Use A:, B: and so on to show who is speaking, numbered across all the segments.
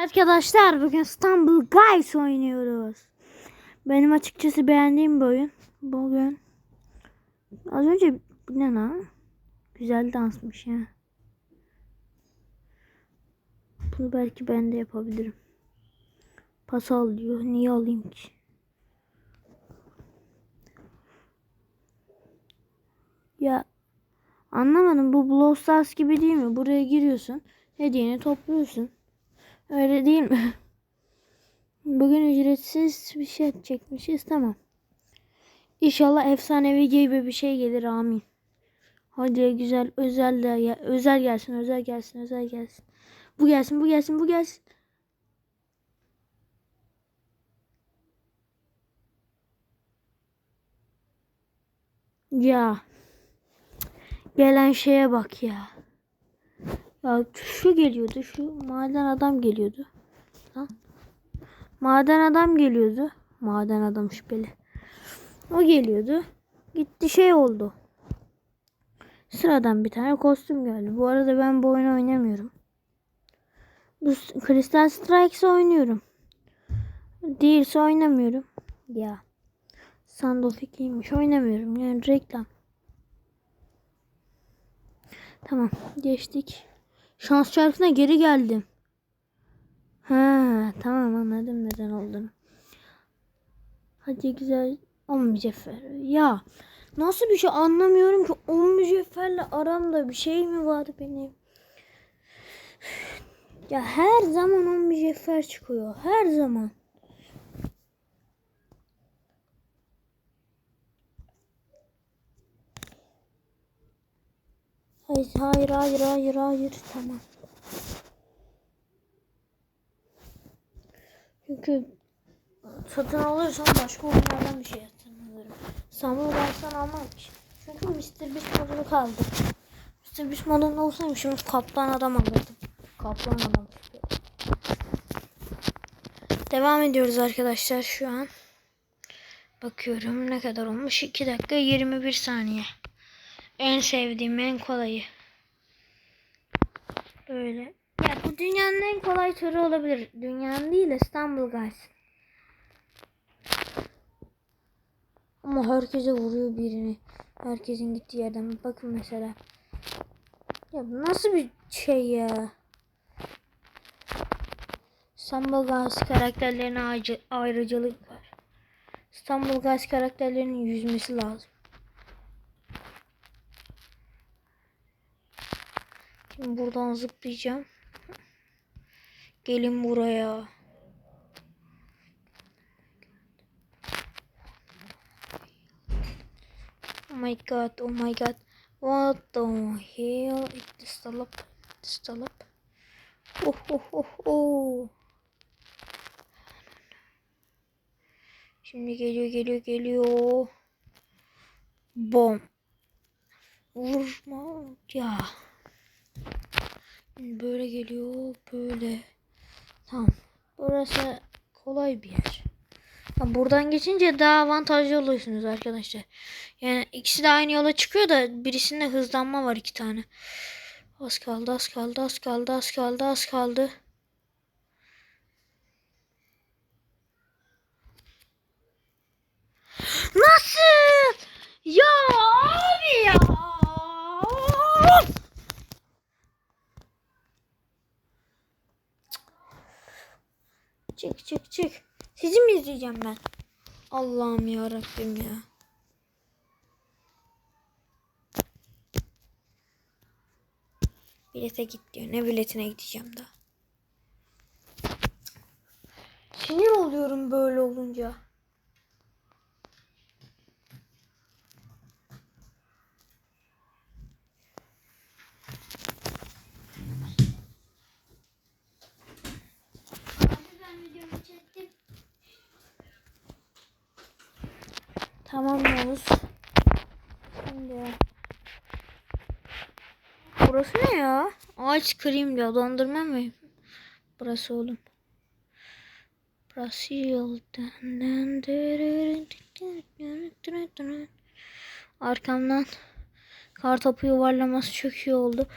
A: Arkadaşlar bugün İstanbul Guys oynuyoruz. Benim açıkçası beğendiğim bir oyun. Bugün az önce ne lan? Güzel dansmış ya. Bunu belki ben de yapabilirim. Pas al diyor. Niye alayım ki? Ya anlamadım bu Brawl Stars gibi değil mi? Buraya giriyorsun. Hediyeni topluyorsun. Öyle değil mi? Bugün ücretsiz bir şey çekmişiz. Tamam. İnşallah efsanevi gibi bir şey gelir. Amin. Hadi güzel özel de özel gelsin, özel gelsin, özel gelsin. Bu gelsin, bu gelsin, bu gelsin. Ya. Gelen şeye bak ya. Ya şu geliyordu. Şu maden adam geliyordu. Lan. Maden adam geliyordu. Maden adam şüpheli. O geliyordu. Gitti şey oldu. Sıradan bir tane kostüm geldi. Bu arada ben bu oyunu oynamıyorum. Bu Crystal Strikes oynuyorum. Değilse oynamıyorum. Ya. Sandolfik iyiymiş. Oynamıyorum. Yani reklam. Tamam. Geçtik. Şans çarkına geri geldim. Ha, tamam anladım neden olduğunu. Hadi güzel. On mücevher. Ya nasıl bir şey anlamıyorum ki. On mücevherle aramda bir şey mi var benim? Ya her zaman on mücevher çıkıyor. Her zaman. Hayır, hayır, hayır, hayır, hayır. Tamam. Çünkü satın alırsam başka oyunlardan bir şey satın alırım. Samuel Rice'dan almam ki. Çünkü Mr. Beast modunu kaldı. Mr. Beast modunda olsaydım şimdi kaplan adam alırdım. Kaplan adam. Devam ediyoruz arkadaşlar şu an. Bakıyorum ne kadar olmuş. 2 dakika 21 saniye. En sevdiğim en kolayı. Böyle. Ya bu dünyanın en kolay turu olabilir. Dünyanın değil İstanbul Guys. Ama herkese vuruyor birini. Herkesin gittiği yerden. Bakın mesela. Ya bu nasıl bir şey ya? İstanbul Guys karakterlerine ayrı, ayrıcalık var. İstanbul Guys karakterlerinin yüzmesi lazım. Şimdi buradan zıplayacağım. Gelin buraya. Oh my god, oh my god. What the hell? Stop, stop. Oh, oh, oh, oh. Şimdi geliyor, geliyor, geliyor. Bom. Vurma ya. Böyle geliyor. Böyle. Tamam. Burası kolay bir yer. Ha, buradan geçince daha avantajlı oluyorsunuz arkadaşlar. Yani ikisi de aynı yola çıkıyor da birisinde hızlanma var iki tane. Az kaldı, az kaldı, az kaldı, az kaldı, az kaldı. Nasıl? Ya abi ya. Çık çık çık. İzleyeceğim ben? Allah'ım ya Rabbim ya. Bilete git diyor. Ne biletine gideceğim daha. Sinir oluyorum böyle olunca. Tamam Yavuz. Şimdi. Burası ne ya? Ağaç kırayım diyor. Dondurma mı? Burası oğlum. Burası yoldan. Arkamdan kar topu yuvarlaması çok iyi oldu.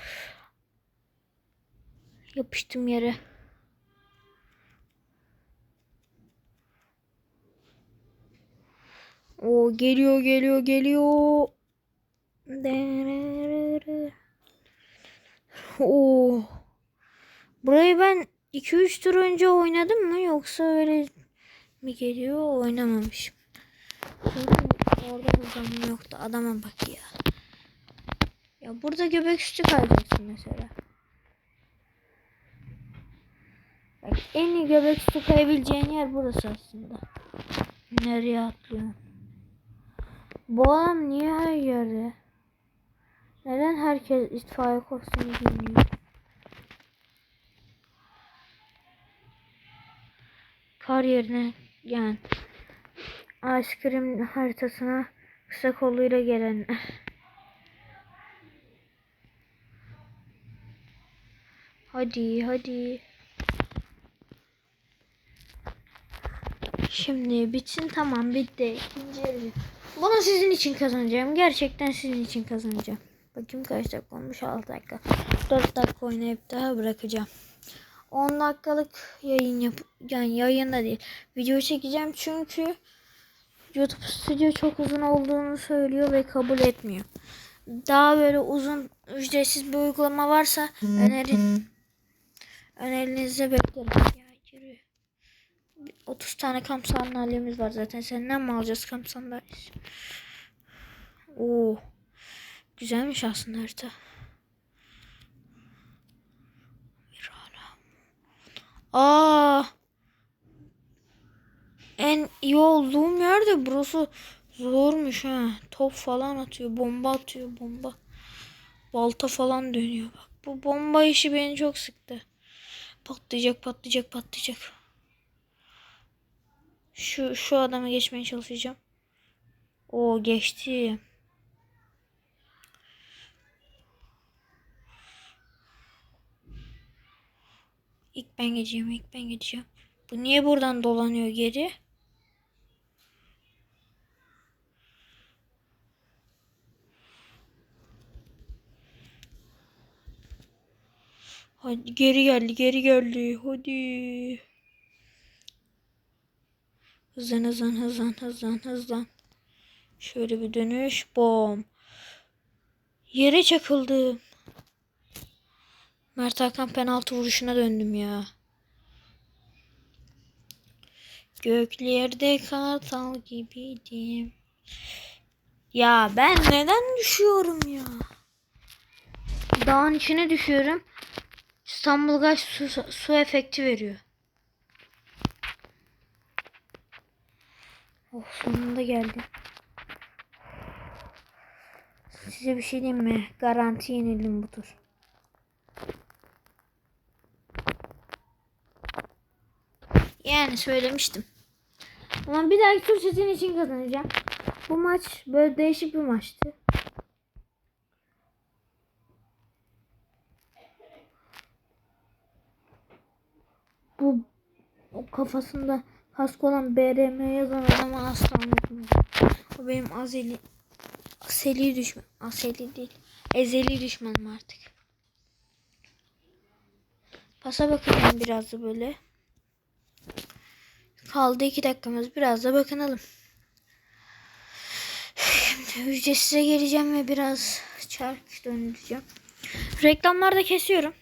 A: Yapıştım yere. O geliyor geliyor geliyor. Oo. Burayı ben 2-3 tur önce oynadım mı yoksa öyle mi geliyor oynamamışım. Orada hızlanma yoktu. Adama bak ya. Ya burada göbek üstü kayacaksın mesela. Bak en iyi göbek üstü kayabileceğin yer burası aslında. Nereye atlıyorsun? Bu niye her yerde? Neden herkes itfaiye kostümü giyiniyor? Kar yerine yani ice cream haritasına kısa kolluyla gelen Hadi hadi. Şimdi bitsin tamam bitti. İkinci. Bunu sizin için kazanacağım. Gerçekten sizin için kazanacağım. Bakayım kaç dakika olmuş 6 dakika. 4 dakika oynayıp daha bırakacağım. 10 dakikalık yayın yap yani yayın da değil. Video çekeceğim çünkü YouTube Studio çok uzun olduğunu söylüyor ve kabul etmiyor. Daha böyle uzun ücretsiz bir uygulama varsa önerin önerinizde beklerim. Ya yürü. 30 tane kamp sandalyemiz var zaten. Senden mi alacağız kamp sandalyesi? Oo. Güzelmiş aslında harita. Aa. En iyi olduğum yerde burası zormuş ha. Top falan atıyor, bomba atıyor, bomba. Balta falan dönüyor bak. Bu bomba işi beni çok sıktı. Patlayacak, patlayacak, patlayacak. Şu şu adamı geçmeye çalışacağım. O geçti. İlk ben geçeceğim, ilk ben geçeceğim. Bu niye buradan dolanıyor geri? Hadi geri geldi, geri geldi. Hadi. Hızlan, hızlan, hızlan, hızlan, hızlan. Şöyle bir dönüş. Bom. Yere çakıldım. Mert Hakan penaltı vuruşuna döndüm ya. Göklerde kartal gibiydim. Ya ben neden düşüyorum ya? Dağın içine düşüyorum. İstanbul Gaz su, su efekti veriyor. Oh sonunda geldi. Size bir şey diyeyim mi? Garanti yenildim bu tur. Yani söylemiştim. Ama bir dahaki tur sizin için kazanacağım. Bu maç böyle değişik bir maçtı. Bu o kafasında kask olan BRM yazan adamı asla unutmuyorum. O benim azeli aseli düşman. Aseli değil. Ezeli düşmanım artık. Pasa bakacağım biraz da böyle. Kaldı iki dakikamız. Biraz da bakınalım. Şimdi ücretsize geleceğim ve biraz çark döndüreceğim. Reklamlarda kesiyorum.